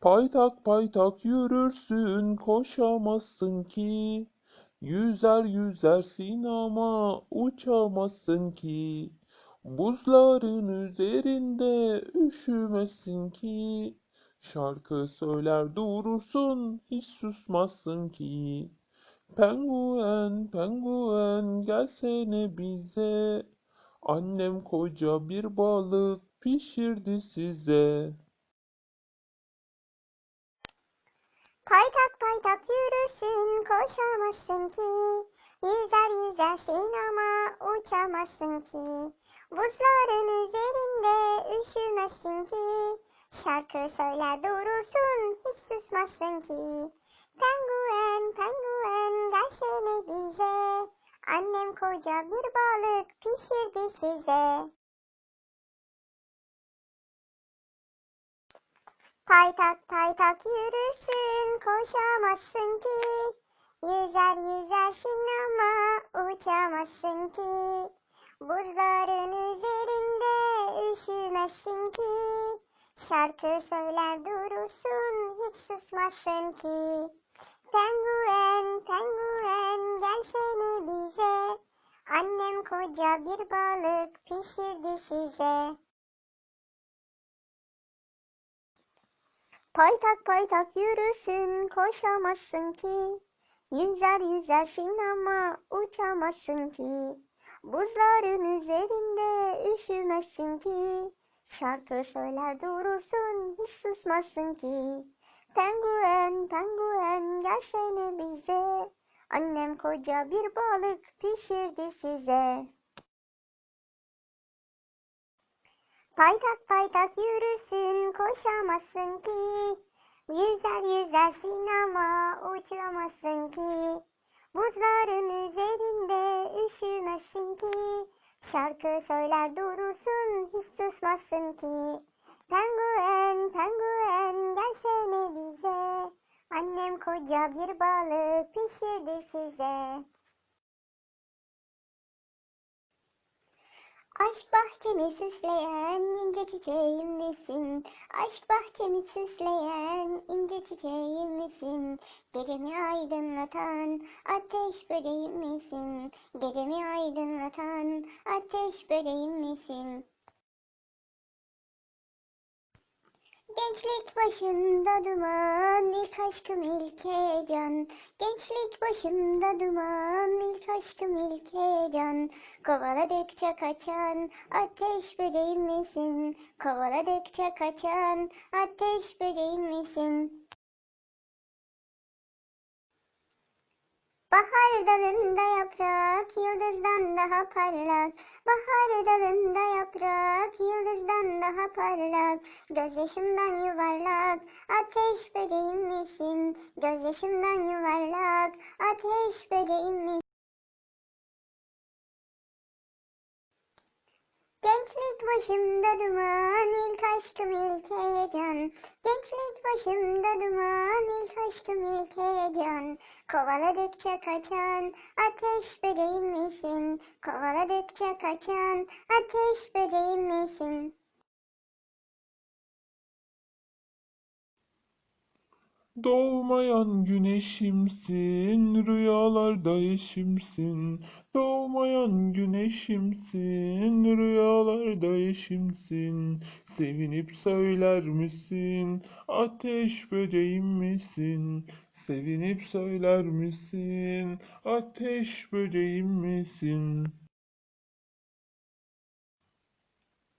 Paytak paytak yürürsün koşamazsın ki. Yüzer yüzersin ama uçamazsın ki. Buzların üzerinde üşümezsin ki. Şarkı söyler durursun hiç susmazsın ki. Penguen penguen gelsene bize. Annem koca bir balık pişirdi size. Paytak paytak yürürsün koşamazsın ki. Yüzer yüzersin ama uçamazsın ki. Buzların üzerinde üşümezsin ki. Şarkı söyler durursun hiç susmazsın ki. Penguen penguen gelsene bize. Annem koca bir balık pişirdi size. Paytak paytak yürürsün koşamazsın ki. Yüzer yüzersin ama uçamazsın ki. Buzların üzerinde üşümezsin ki. Şarkı söyler durursun hiç susmazsın ki. Penguen penguen gelsene bize. Annem koca bir balık pişirdi size. Paytak paytak yürürsün koşamazsın ki. Yüzer yüzersin ama uçamazsın ki. Buzların üzerinde üşümezsin ki. Şarkı söyler durursun hiç susmazsın ki. Penguen penguen gelsene bize. Annem koca bir balık pişirdi size. Paytak paytak yürürsün koşamazsın ki. Yüzer yüzersin ama uçamazsın ki. Buzların üzerinde üşümezsin ki. Şarkı söyler durursun hiç susmazsın ki. Penguen penguen gelsene bize. Annem koca bir balık pişirdi size. Aşk bahçemi süsleyen ince çiçeğim misin? Aşk bahçemi süsleyen ince çiçeğim misin? Gecemi aydınlatan ateş böceğim misin? Gecemi aydınlatan ateş böceğim misin? Gençlik başında duman, ilk aşkım ilk heyecan. Gençlik başımda duman, ilk aşkım ilk heyecan. Kovaladıkça kaçan ateş böceğim misin? Kovaladıkça kaçan ateş böceğim misin? Bahar dalında yaprak, yıldızdan daha parlak. Bahar dalında yaprak, daha parlak. Gözyaşımdan yuvarlak, ateş böceğim misin? Gözyaşımdan yuvarlak, ateş böceğim misin? Gençlik başımda duman, ilk aşkım ilk heyecan. Gençlik başımda duman, ilk aşkım ilk heyecan. Kovaladıkça kaçan ateş böceğim misin? Kovaladıkça kaçan ateş böceğim misin? Doğmayan güneşimsin, rüyalarda eşimsin. Doğmayan güneşimsin, rüyalarda eşimsin. Sevinip söyler misin, ateş böceğim misin? Sevinip söyler misin, ateş böceğim misin?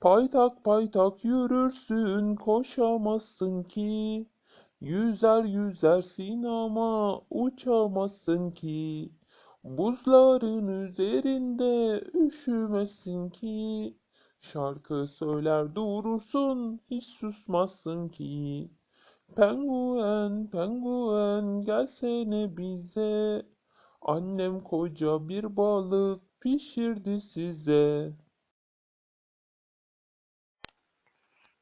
Paytak paytak yürürsün koşamazsın ki. Yüzer yüzersin ama uçamazsın ki. Buzların üzerinde üşümezsin ki. Şarkı söyler durursun hiç susmazsın ki. Penguen penguen gelsene bize. Annem koca bir balık pişirdi size.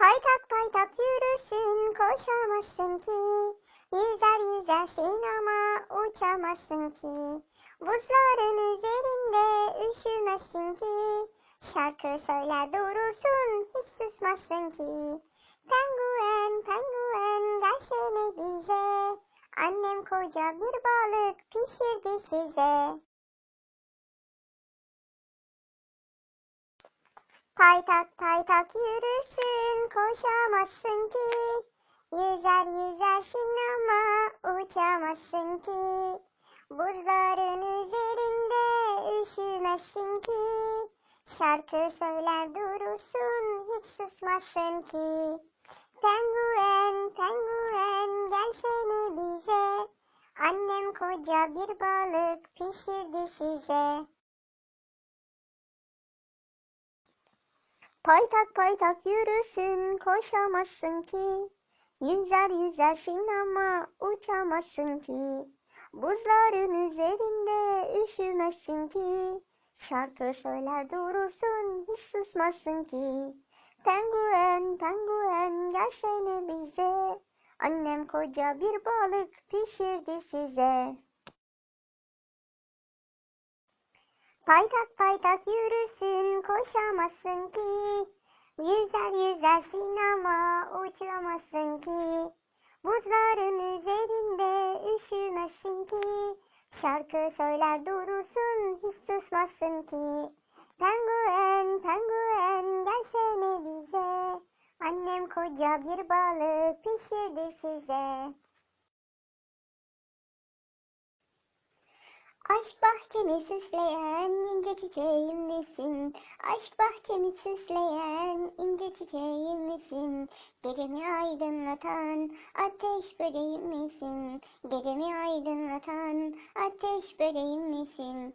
Paytak paytak yürürsün koşamazsın ki. Yüzer yüzersin ama uçamazsın ki. Buzların üzerinde üşümezsin ki. Şarkı söyler durursun hiç susmazsın ki. Penguen penguen gelsene bize. Annem koca bir balık pişirdi size Paytak paytak yürürsün koşamazsın ki. Yüzer yüzersin ama uçamazsın ki. Buzların üzerinde üşümezsin ki. Şarkı söyler durursun hiç susmazsın ki. Penguen penguen gelsene bize. Annem koca bir balık pişirdi size Paytak paytak yürürsün koşamazsın ki. Yüzer yüzersin ama uçamazsın ki. Buzların üzerinde üşümezsin ki. Şarkı söyler durursun hiç susmazsın ki. Penguen penguen gelsene bize. Annem koca bir balık pişirdi size Paytak paytak yürürsün koşamazsın ki. Yüzer yüzersin ama uçamazsın ki. Buzların üzerinde üşümezsin ki. Şarkı söyler durursun hiç susmazsın ki. Penguen penguen gelsene bize. Annem koca bir balık pişirdi size Aşk bahçemi süsleyen ince çiçeğim misin? Aşk bahçemi süsleyen ince çiçeğim misin? Gecemi aydınlatan ateş böceğim misin? Gecemi aydınlatan ateş böceğim misin?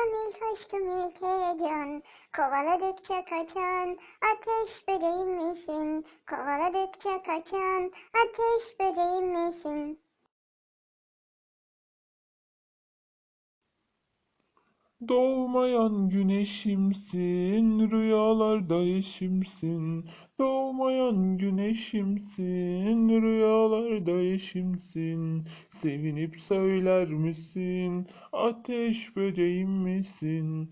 Kovaladıkça kaçan ateş böceğim misin? Kovaladıkça kaçan ateş böceğim misin? Doğmayan güneşimsin, rüyalarda eşimsin. Doğmayan güneşimsin, rüyalarda eşimsin. Sevinip söyler misin, ateş böceğim misin?